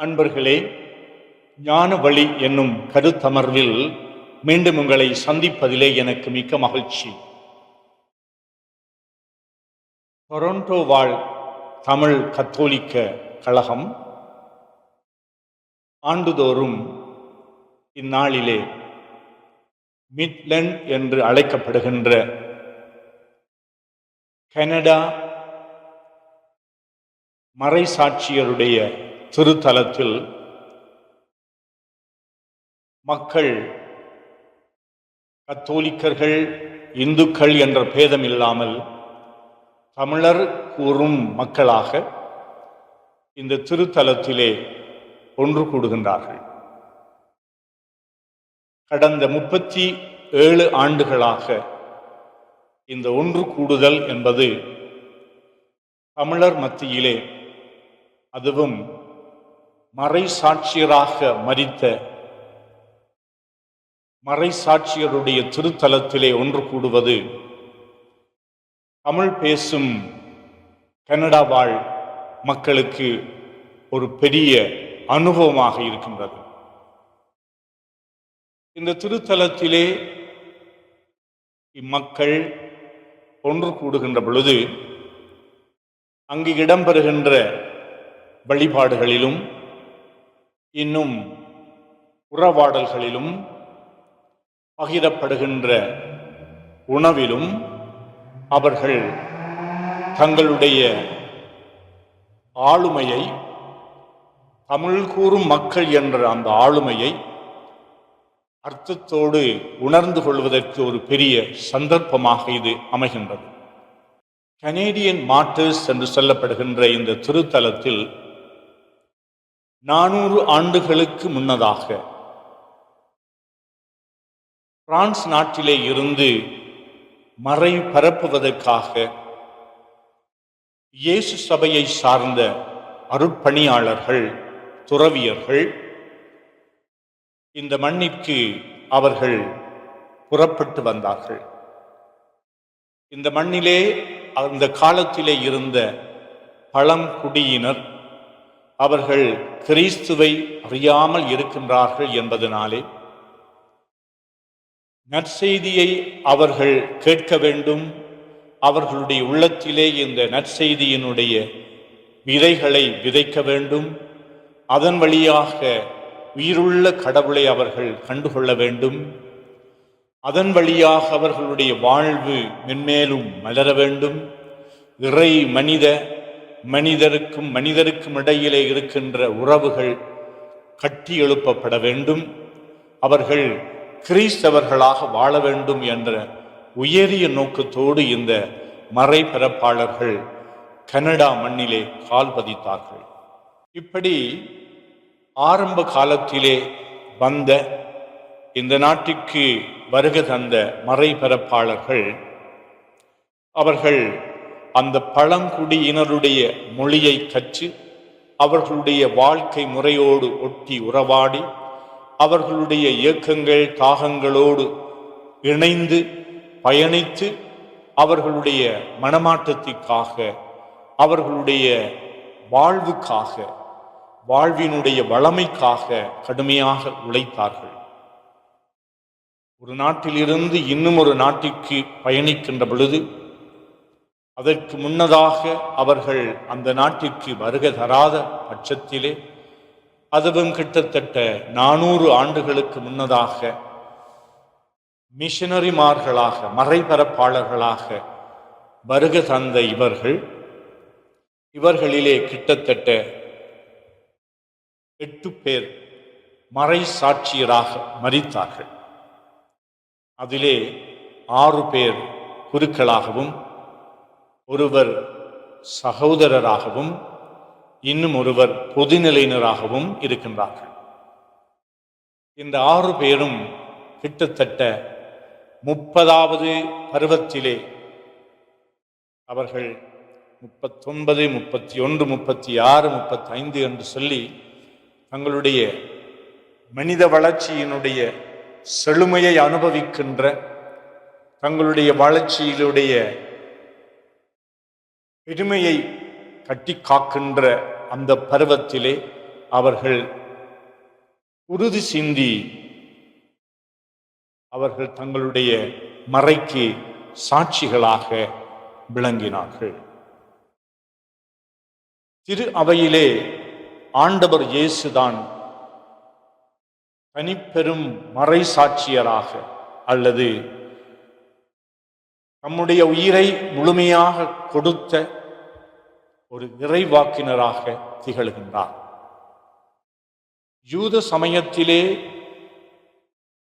அன்பர்களே ஞான வழி என்னும் கருத்தமர்வில் மீண்டும் உங்களை சந்திப்பதிலே எனக்கு மிக்க மகிழ்ச்சி. டொரண்டோ வாழ் தமிழ் கத்தோலிக்க கழகம் ஆண்டுதோறும் இந்நாளிலே மிட்லண்ட் என்று அழைக்கப்படுகின்ற கனடா மறைசாட்சியருடைய திருத்தலத்தில் மக்கள் கத்தோலிக்கர்கள் இந்துக்கள் என்ற பேதம் இல்லாமல் தமிழர் கூறும் மக்களாக இந்த திருத்தலத்திலே ஒன்று கூடுகின்றார்கள். கடந்த முப்பத்தி ஏழு ஆண்டுகளாக இந்த ஒன்று கூடுதல் என்பது தமிழர் மத்தியிலே அதுவும் மறைசாட்சியராக மரித்த மறைசாட்சியருடைய திருத்தலத்திலே ஒன்று கூடுவது தமிழ் பேசும் கனடா வாழ் மக்களுக்கு ஒரு பெரிய அனுபவமாக இருக்கின்றது. இந்த திருத்தலத்திலே இம்மக்கள் ஒன்று கூடுகின்ற பொழுது அங்கு இடம்பெறுகின்ற வழிபாடுகளிலும் இன்னும் உறவாடல்களிலும் பகிரப்படுகின்ற உணவிலும் அவர்கள் தங்களுடைய ஆளுமையை தமிழ் கூறும் மக்கள் என்ற அந்த ஆளுமையை அர்த்தத்தோடு உணர்ந்து கொள்வதற்கு ஒரு பெரிய சந்தர்ப்பமாக இது அமைகின்றது. கனேடியன் மார்டர்ஸ் என்று சொல்லப்படுகின்ற இந்த திருத்தலத்தில் நானூறு ஆண்டுகளுக்கு முன்னதாக பிரான்ஸ் நாட்டிலே இருந்து மறை பரப்புவதற்காக இயேசு சபையை சார்ந்த அருட்பணியாளர்கள் துறவியர்கள் இந்த மண்ணிற்கு அவர்கள் புறப்பட்டு வந்தார்கள். இந்த மண்ணிலே அந்த காலத்திலே இருந்த பழங்குடியினர் அவர்கள் கிறிஸ்துவை அறியாமல் இருக்கின்றார்கள் என்பதனாலே நற்செய்தியை அவர்கள் கேட்க வேண்டும். அவர்களுடைய உள்ளத்திலே இந்த நற்செய்தியினுடைய விதைகளை விதைக்க வேண்டும். அதன் வழியாக உயிருள்ள கடவுளை அவர்கள் கண்டுகொள்ள வேண்டும். அதன் வழியாக அவர்களுடைய வாழ்வு மென்மேலும் மலர வேண்டும். இறை மனித மனிதருக்கும் மனிதருக்கும் இடையிலே இருக்கின்ற உறவுகள் கட்டி எழுப்பப்பட வேண்டும். அவர்கள் கிறிஸ்தவர்களாக வாழ வேண்டும் என்ற உயரிய நோக்கத்தோடு இந்த மறைபிறப்பாளர்கள் கனடா மண்ணிலே கால் பதித்தார்கள். இப்படி ஆரம்ப காலத்திலே வந்த இந்த நாட்டிற்கு வருக தந்த மறைபரப்பாளர்கள் அவர்கள் அந்த பழங்குடியினருடைய மொழியை கற்று அவர்களுடைய வாழ்க்கை முறையோடு ஒட்டி உறவாடி அவர்களுடைய இயக்கங்கள் தாகங்களோடு இணைந்து பயணித்து அவர்களுடைய மனமாற்றத்திற்காக அவர்களுடைய வாழ்வுக்காக வாழ்வினுடைய வளமைக்காக கடுமையாக உழைத்தார்கள். ஒரு நாட்டிலிருந்து இன்னும் ஒரு நாட்டிற்கு பயணிக்கின்ற பொழுது அதற்கு முன்னதாக அவர்கள் அந்த நாட்டிற்கு வருகை தராத பட்சத்திலே அதுவும் கிட்டத்தட்ட நானூறு ஆண்டுகளுக்கு முன்னதாக மிஷனரிமார்களாக மறைபரப்பாளர்களாக வருக தந்த இவர்கள் இவர்களிலே கிட்டத்தட்ட எட்டு பேர் மறை சாட்சியராக மறித்தார்கள் அதிலே ஆறு பேர் குருக்களாகவும் ஒருவர் சகோதரராகவும் இன்னும் ஒருவர் பொதுநிலையினராகவும் இருக்கின்றார்கள். இந்த ஆறு பேரும் கிட்டத்தட்ட முப்பதாவது பருவத்திலே அவர்கள் முப்பத்தொன்பது முப்பத்தி ஒன்று முப்பத்தி ஆறு முப்பத்தி ஐந்து என்று சொல்லி தங்களுடைய மனித வளர்ச்சியினுடைய செழுமையை அனுபவிக்கின்ற தங்களுடைய வளர்ச்சியிலுடைய பெருமையை கட்டி காக்கின்ற அந்த பருவத்திலே அவர்கள் உறுதி சிந்தி அவர்கள் தங்களுடைய மறைக்கு சாட்சிகளாக விளங்கினார்கள். திரு அவையிலே ஆண்டவர் இயேசுதான் தனிப்பெரும் மறை சாட்சியராக அல்லது நம்முடைய உயிரை முழுமையாக கொடுத்த ஒரு நிறைவாக்கினராக திகழ்கின்றார். யூத சமயத்திலே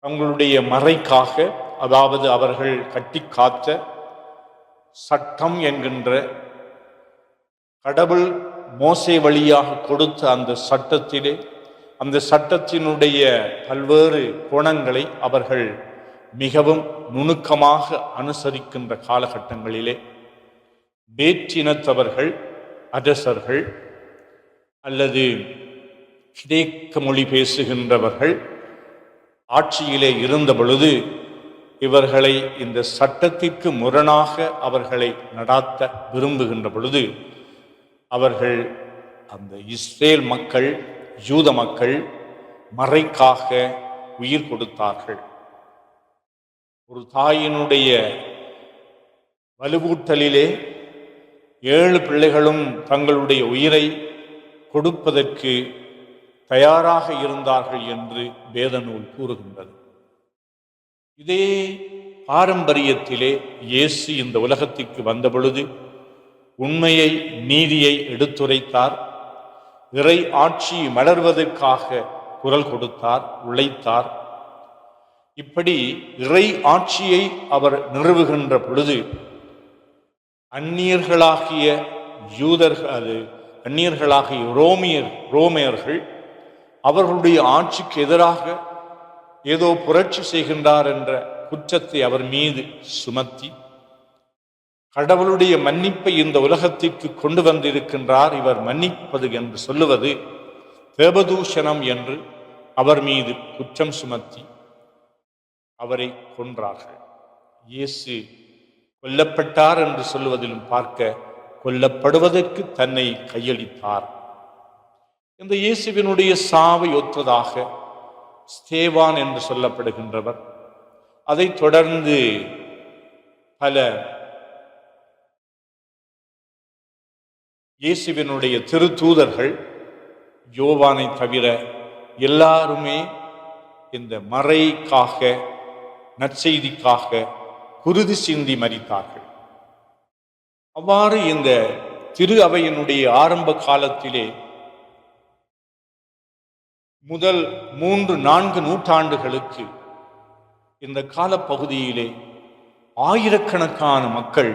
தங்களுடைய மறைக்காக அதாவது அவர்கள் கட்டி காத்த சட்டம் என்கின்ற கடவுள் மோசை வழியாக கொடுத்த அந்த சட்டத்திலே அந்த சட்டத்தினுடைய பல்வேறு கோணங்களை அவர்கள் மிகவும் நுணுக்கமாக அனுசரிக்கின்ற காலகட்டங்களிலே வேற்றினத்தவர்கள் அரசர்கள் அல்லது கிரேக்க மொழி பேசுகின்றவர்கள் ஆட்சியிலே இருந்த பொழுது இவர்களை இந்த சட்டத்திற்கு முரணாக அவர்களை நடாத்த விரும்புகின்ற பொழுது அவர்கள் அந்த இஸ்ரேல் மக்கள் யூத மக்கள் மறைக்காக உயிர் கொடுத்தார்கள். ஒரு தாயினுடைய வலுவூட்டலிலே ஏழு பிள்ளைகளும் தங்களுடைய உயிரை கொடுப்பதற்கு தயாராக இருந்தார்கள் என்று வேத நூல் கூறுகின்றது. இதே பாரம்பரியத்திலே இயேசு இந்த உலகத்திற்கு வந்த பொழுது உண்மையை நீதியை எடுத்துரைத்தார். இறை ஆட்சி மலர்வதற்காக குரல் கொடுத்தார் உழைத்தார். இப்படி இறை ஆட்சியை அவர் நிறுவுகின்ற பொழுது அந்நியர்களாகிய யூதர்கள் அது அந்நியர்களாகிய ரோமியர் ரோமியர்கள் அவர்களுடைய ஆட்சிக்கு எதிராக ஏதோ புரட்சி செய்கின்றார் என்ற குற்றத்தை அவர் மீது சுமத்தி கடவுளுடைய மன்னிப்பை இந்த உலகத்திற்கு கொண்டு வந்திருக்கின்றார். இவர் மன்னிப்பது என்று சொல்லுவது தேவதூஷணம் என்று அவர் மீது குற்றம் சுமத்தி அவரை கொன்றார்கள். இயேசு கொல்லப்பட்டார் என்று சொல்லுவதிலும் பார்க்க கொல்லப்படுவதற்கு தன்னை கையளித்தார். இந்த இயேசுவினுடைய சாவை ஒத்ததாக ஸ்தேவான் என்று சொல்லப்படுகின்றவர். அதைத் தொடர்ந்து பல இயேசுவினுடைய திருத்தூதர்கள் யோவானை தவிர எல்லாருமே இந்த மறைக்காக நற்செய்திக்காக குருதி சிந்தி மறித்தார்கள் அவ்வாறு இந்த திரு அவையினுடைய ஆரம்ப காலத்திலே முதல் மூன்று நான்கு நூற்றாண்டுகளுக்கு இந்த காலப்பகுதியிலே ஆயிரக்கணக்கான மக்கள்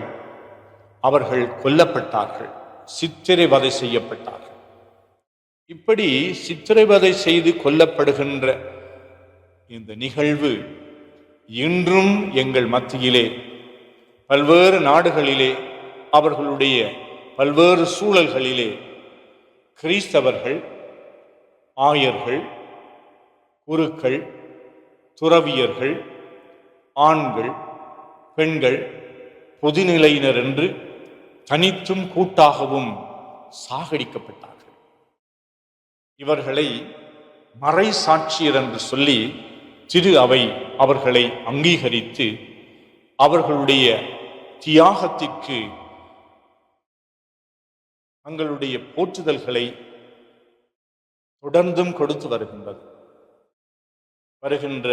அவர்கள் கொல்லப்பட்டார்கள் சித்திரைவதை செய்யப்பட்டார்கள். இப்படி சித்திரைவதை செய்து கொல்லப்படுகின்ற இந்த நிகழ்வு இன்றும் எங்கள் மத்தியிலே பல்வேறு நாடுகளிலே அவர்களுடைய பல்வேறு சூழல்களிலே கிறிஸ்தவர்கள் ஆயர்கள் குருக்கள் துறவியர்கள் ஆண்கள் பெண்கள் பொதுநிலையினர் என்று தனித்தும் கூட்டாகவும் சாகடிக்கப்பட்டார்கள். இவர்களை மறை சாட்சியர் என்று சொல்லி திரு அவை அவர்களை அங்கீகரித்து அவர்களுடைய தியாகத்திற்கு தங்களுடைய போற்றுதல்களை தொடர்ந்தும் கொடுத்து வருகின்றது. வருகின்ற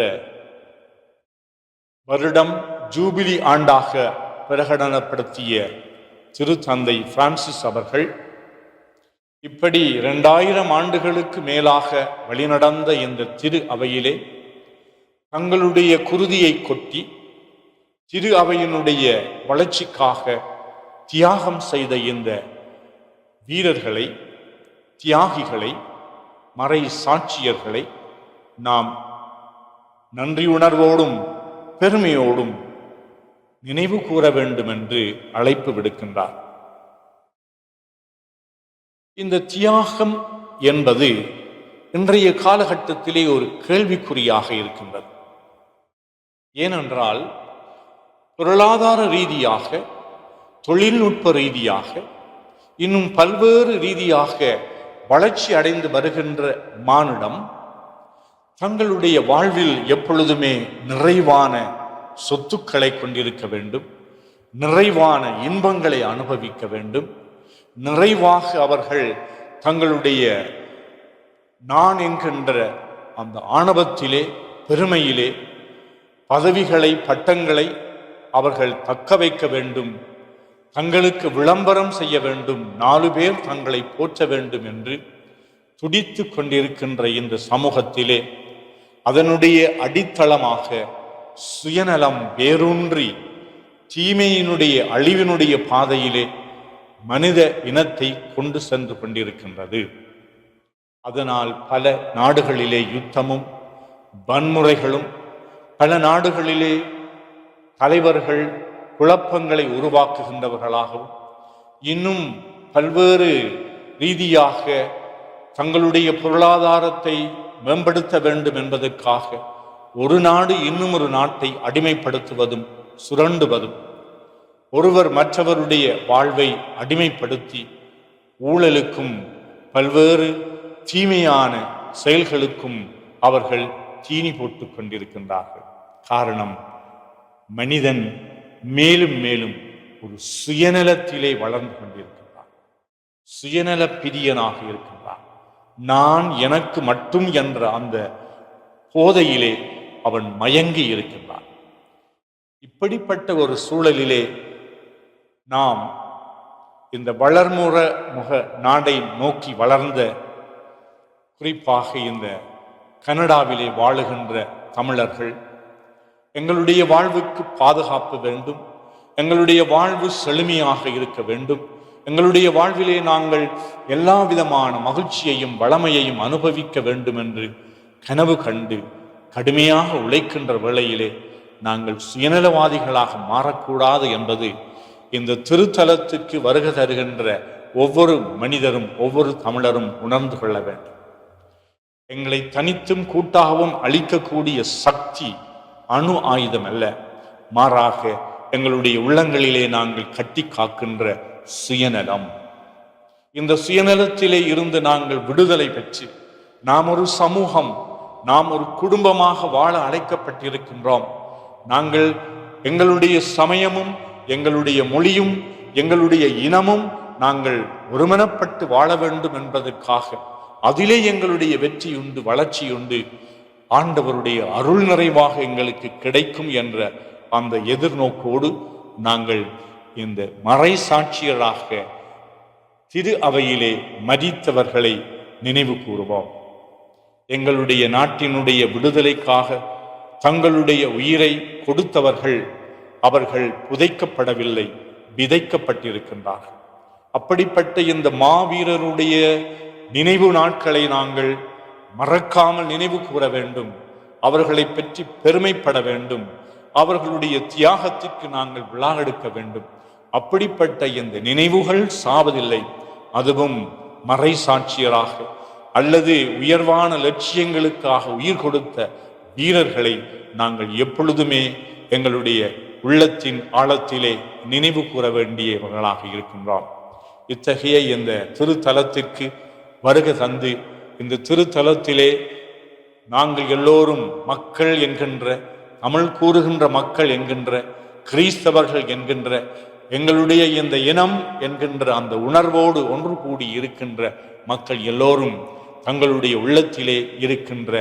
வருடம் ஜூபிலி ஆண்டாக பிரகடனப்படுத்திய திருத்தந்தை பிரான்சிஸ் அவர்கள் இப்படி இரண்டாயிரம் ஆண்டுகளுக்கு மேலாக வழிநடந்த இந்த திரு அவையிலே தங்களுடைய குருதியை கொட்டி திரு அவையினுடைய வளர்ச்சிக்காக தியாகம் செய்த இந்த வீரர்களை தியாகிகளை மறை சாட்சியர்களை நாம் நன்றியுணர்வோடும் பெருமையோடும் நினைவு கூற வேண்டும் என்று அழைப்பு விடுக்கின்றார். இந்த தியாகம் என்பது இன்றைய காலகட்டத்திலே ஒரு கேள்விக்குறியாக இருக்கின்றது. ஏனென்றால் பொருளாதார ரீதியாக தொழில்நுட்ப ரீதியாக இன்னும் பல்வேறு ரீதியாக வளர்ச்சி அடைந்து வருகின்ற மானிடம் தங்களுடைய வாழ்வில் எப்பொழுதுமே நிறைவான சொத்துக்களை கொண்டிருக்க வேண்டும் நிறைவான இன்பங்களை அனுபவிக்க வேண்டும். நிறைவாக அவர்கள் தங்களுடைய நான் என்கின்ற அந்த ஆணவத்திலே பெருமையிலே பதவிகளை பட்டங்களை அவர்கள் தக்க வைக்க வேண்டும். தங்களுக்கு விளம்பரம் செய்ய வேண்டும். நாலு பேர் தங்களை போற்ற வேண்டும் என்று துடித்து கொண்டிருக்கின்ற இந்த சமூகத்திலே அதனுடைய அடித்தளமாக சுயநலம் வேரூன்றி தீமையினுடைய அழிவினுடைய பாதையிலே மனித இனத்தை கொண்டு சென்று கொண்டிருக்கின்றது. அதனால் பல நாடுகளிலே யுத்தமும் வன்முறைகளும் பல நாடுகளிலே தலைவர்கள் குழப்பங்களை உருவாக்குகின்றவர்களாகவும் இன்னும் பல்வேறு ரீதியாக தங்களுடைய பொருளாதாரத்தை மேம்படுத்த வேண்டும் என்பதற்காக ஒரு நாடு இன்னும் ஒரு நாட்டை அடிமைப்படுத்துவதும் சுரண்டுவதும் ஒருவர் மற்றவருடைய வாழ்வை அடிமைப்படுத்தி ஊழலுக்கும் பல்வேறு தீமையான செயல்களுக்கும் அவர்கள் தீனி போட்டுக் கொண்டிருக்கின்றார்கள். காரணம் மனிதன் மேலும் மேலும் ஒரு சுயநலத்திலே வளர்ந்து கொண்டிருக்கின்றான். சுயநல பிரியனாக இருக்கின்றான். நான் எனக்கு மட்டும் என்ற அந்த போதையிலே அவன் மயங்கி இருக்கின்றான். இப்படிப்பட்ட ஒரு சூழலிலே நாம் இந்த வளர்முற முக நாடை நோக்கி வளர்ந்த குறிப்பாக இந்த கனடாவிலே வாழுகின்ற தமிழர்கள் எங்களுடைய வாழ்வுக்கு பாதுகாப்பு வேண்டும் எங்களுடைய வாழ்வு செழுமையாக இருக்க வேண்டும் எங்களுடைய வாழ்விலே நாங்கள் எல்லா விதமான மகிழ்ச்சியையும் வளமையையும் அனுபவிக்க வேண்டும் என்று கனவு கண்டு கடுமையாக உழைக்கின்ற வேளையிலே நாங்கள் சுயநலவாதிகளாக மாறக்கூடாது என்பது இந்த திருத்தலத்துக்கு வருகை தருகின்ற ஒவ்வொரு மனிதரும் ஒவ்வொரு தமிழரும் உணர்ந்து கொள்ள வேண்டும். எங்களை தனித்தும் கூட்டாகவும் அழிக்கக்கூடிய சக்தி அணு ஆயுதம் அல்ல. மாறாக எங்களுடைய உள்ளங்களிலே நாங்கள் கட்டி காக்கின்ற சுயநலம். இந்த சுயநலத்திலே இருந்து நாங்கள் விடுதலை பெற்று நாம் ஒரு சமூகம் நாம் ஒரு குடும்பமாக வாழ அழைக்கப்பட்டிருக்கின்றோம். நாங்கள் எங்களுடைய சமயமும் எங்களுடைய மொழியும் எங்களுடைய இனமும் நாங்கள் ஒருமனப்பட்டு வாழ வேண்டும் என்பதற்காக அதிலே எங்களுடைய வெற்றி உண்டு வளர்ச்சி உண்டு ஆண்டவருடைய அருள் நிறைவாக எங்களுக்கு கிடைக்கும் என்ற அந்த எதிர்நோக்கோடு நாங்கள் இந்த மறை சாட்சியராக திரு அவையிலே மதித்தவர்களை நினைவு கூறுவோம். எங்களுடைய நாட்டினுடைய விடுதலைக்காக தங்களுடைய உயிரை கொடுத்தவர்கள் அவர்கள் புதைக்கப்படவில்லை விதைக்கப்பட்டிருக்கின்றார்கள். அப்படிப்பட்ட இந்த மாவீரருடைய நினைவு நாட்களை நாங்கள் மறக்காமல் நினைவு கூற வேண்டும். அவர்களை பற்றி பெருமைப்பட வேண்டும். அவர்களுடைய தியாகத்திற்கு நாங்கள் விழா எடுக்க வேண்டும். அப்படிப்பட்ட இந்த நினைவுகள் சாவதில்லை. அதுவும் மறை சாட்சியராக அல்லது உயர்வான லட்சியங்களுக்காக உயிர் கொடுத்த வீரர்களை நாங்கள் எப்பொழுதுமே எங்களுடைய உள்ளத்தின் ஆழத்திலே நினைவு கூற வேண்டியவர்களாக இருக்கின்றோம். இத்தகைய இந்த திருத்தலத்திற்கு வருக தந்து. இந்த திருத்தலத்திலே நாங்கள் எல்லோரும் மக்கள் என்கின்ற தமிழ் கூறுகின்ற மக்கள் என்கின்ற கிறிஸ்தவர்கள் என்கின்ற எங்களுடைய இந்த இனம் என்கின்ற அந்த உணர்வோடு ஒன்று கூடி இருக்கின்ற மக்கள் எல்லோரும் தங்களுடைய உள்ளத்திலே இருக்கின்ற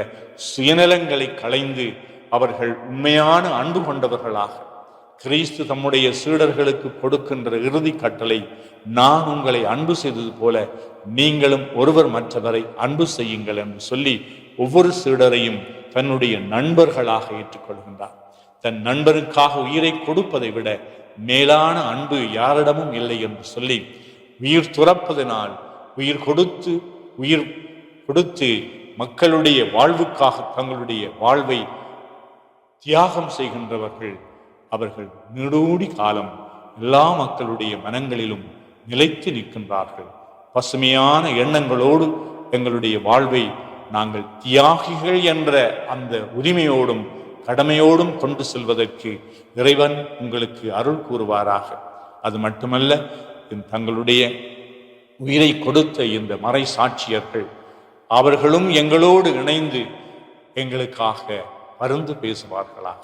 சுயநலங்களை களைந்து அவர்கள் உண்மையான அன்பு கொண்டவர்களாக கிறிஸ்து தம்முடைய சீடர்களுக்கு கொடுக்கின்ற இறுதி கட்டளை நான் உங்களை அன்பு செய்தது போல நீங்களும் ஒருவர் மற்றவரை அன்பு செய்யுங்கள் என்று சொல்லி ஒவ்வொரு சீடரையும் தன்னுடைய நண்பர்களாக ஏற்றுக்கொள்கின்றார். தன் நண்பருக்காக உயிரை கொடுப்பதை விட மேலான அன்பு யாரிடமும் இல்லை என்று சொல்லி உயிர் துறப்பதனால் உயிர் கொடுத்து உயிர் கொடுத்து மக்களுடைய வாழ்வுக்காக தங்களுடைய வாழ்வை தியாகம் செய்கின்றவர்கள் அவர்கள் நெடோடி காலம் எல்லா மக்களுடைய மனங்களிலும் நிலைத்து நிற்கின்றார்கள். பசுமையான எண்ணங்களோடு எங்களுடைய வாழ்வை நாங்கள் தியாகிகள் என்ற அந்த உரிமையோடும் கடமையோடும் கொண்டு செல்வதற்கு இறைவன் உங்களுக்கு அருள் கூறுவாராக. அது மட்டுமல்ல தங்களுடைய உயிரை கொடுத்த இந்த மறை சாட்சியர்கள் அவர்களும் எங்களோடு இணைந்து எங்களுக்காக பருந்து பேசுவார்களாக.